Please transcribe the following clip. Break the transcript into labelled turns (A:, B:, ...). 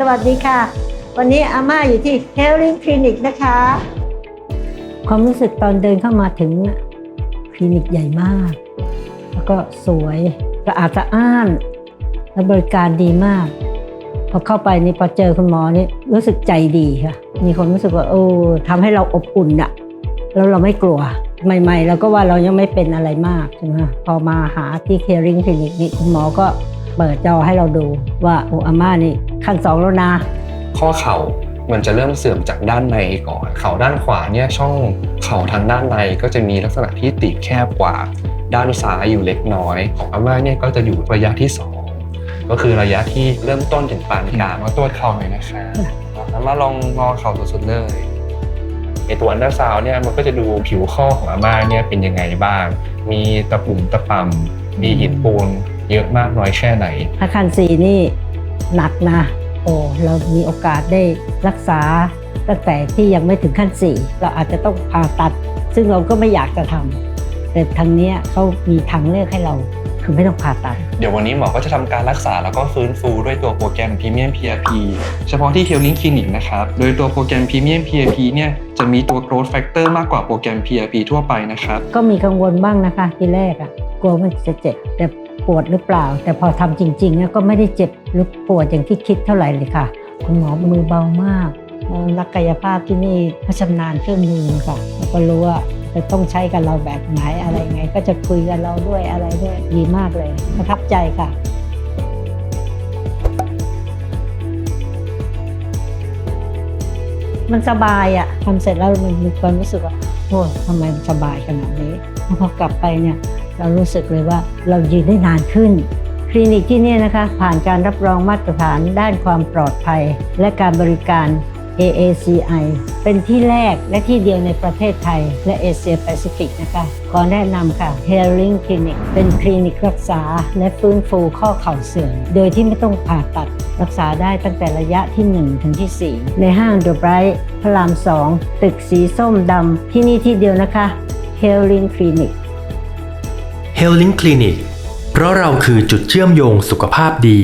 A: สวัสดีค่ะ วันนี้อาม่าอยู่ที่ Healing Clinic นะคะ ความรู้สึกตอนเดินเข้ามาถึงคลินิกใหญ่มาก แล้วก็สวยสะอาดสะอ้าน และบริการดีมาก พอเข้าไปนี่พอเจอคุณหมอนี่รู้สึกใจดีค่ะ มีความรู้สึกว่าโอ้ทำให้เราอบอุ่นอะแล้วเราไม่กลัวใหม่ๆเราก็ว่าเรายังไม่เป็นอะไรมากใช่ไหมพอมาหาที่ Caring Clinic นี่คุณหมอก็ เปิดจอให้เราดูว่าโออาม่านี่ขั้นสองแล้วนะ
B: ข้อเข่ามันจะเริ่มเสื่อมจากด้านในก่อน เข่าด้านขวาเนี่ยช่องเข่าทางด้านในก็จะมีลักษณะที่ตีบแคบกว่าด้านซ้ายอยู่เล็กน้อย ของอาม่าเนี่ยก็จะอยู่ระยะที่สองก็คือระยะที่เริ่มต้นถึงปานกลางมาตรวจเข่าหน่อยนะคะอาม่าลองงอเข่าสุดๆเลยไอตัวอันดาซาวเนี่ยมันก็จะดูผิวข้อของอาม่าเนี่ยเป็นยังไงบ้าง มีตะปุ่มตะปำมีหินปูน เยอะมากน้อยแค่ไหน
A: ถ้าขั้นสี่นี่หนักนะ โอ้เรามีโอกาสได้รักษาตั้งแต่ที่ยังไม่ถึงขั้นสี่เราอาจจะต้องผ่าตัด ซึ่งเราก็ไม่อยากจะทำแต่ทางเนี้ยเขามีทางเลือกให้เราคือไม่ต้องผ่าตัด
B: เดี๋ยววันนี้หมอก็จะทำการรักษาแล้วก็ฟื้นฟูด้วยตัวโปรแกรม Premium PRP เฉพาะที่ Healing Clinic นะครับ โดยตัวโปรแกรม Premium PRP เนี่ยจะมีตัว growth factor มากกว่าโปรแกรม PRP ทั่วไปนะครับ
A: ก็มีกังวลบ้างนะคะ ทีแรกอะกลัวมันจะเจ็บแต่ ปวดหรือเปล่า แต่พอทำจริงๆเนี่ยก็ไม่ได้เจ็บหรือปวดอย่างที่คิดเท่าไหร่เลยค่ะ คุณหมอมือเบามากนักกายภาพที่นี่เขาชำนาญเครื่องมือค่ะแล้วก็รู้ว่าจะต้องใช้กับเราแบบไหนอะไรไง ก็จะคุยกับเราด้วยอะไรด้วยดีมากเลยประทับใจค่ะมันสบายอะทำเสร็จแล้วมันมีความรู้สึกว่าโอ้ทำไมมันสบายขนาดนี้แล้วพอกลับไปเนี่ย เรารู้สึกเลยว่าเรายืนได้นานขึ้น คลินิกที่นี่นะคะผ่านการรับรองมาตรฐานด้านความปลอดภัย และการบริการ AACI เป็นที่แรกและที่เดียวในประเทศไทย และเอเชียแปซิฟิกนะคะ ขอแนะนำค่ะ Healing Clinic เป็นคลินิกรักษาและฟื้นฟูข้อเข่าเสื่อม โดยที่ไม่ต้องผ่าตัด รักษาได้ตั้งแต่ระยะที่ 1 ถึงที่ 4 ในห้าง The Bright พระราม 2 ตึกสีส้มดำที่นี่ที่เดียวนะคะ Healing Clinic
C: Healing Clinic เพราะเราคือจุดเชื่อมโยงสุขภาพดี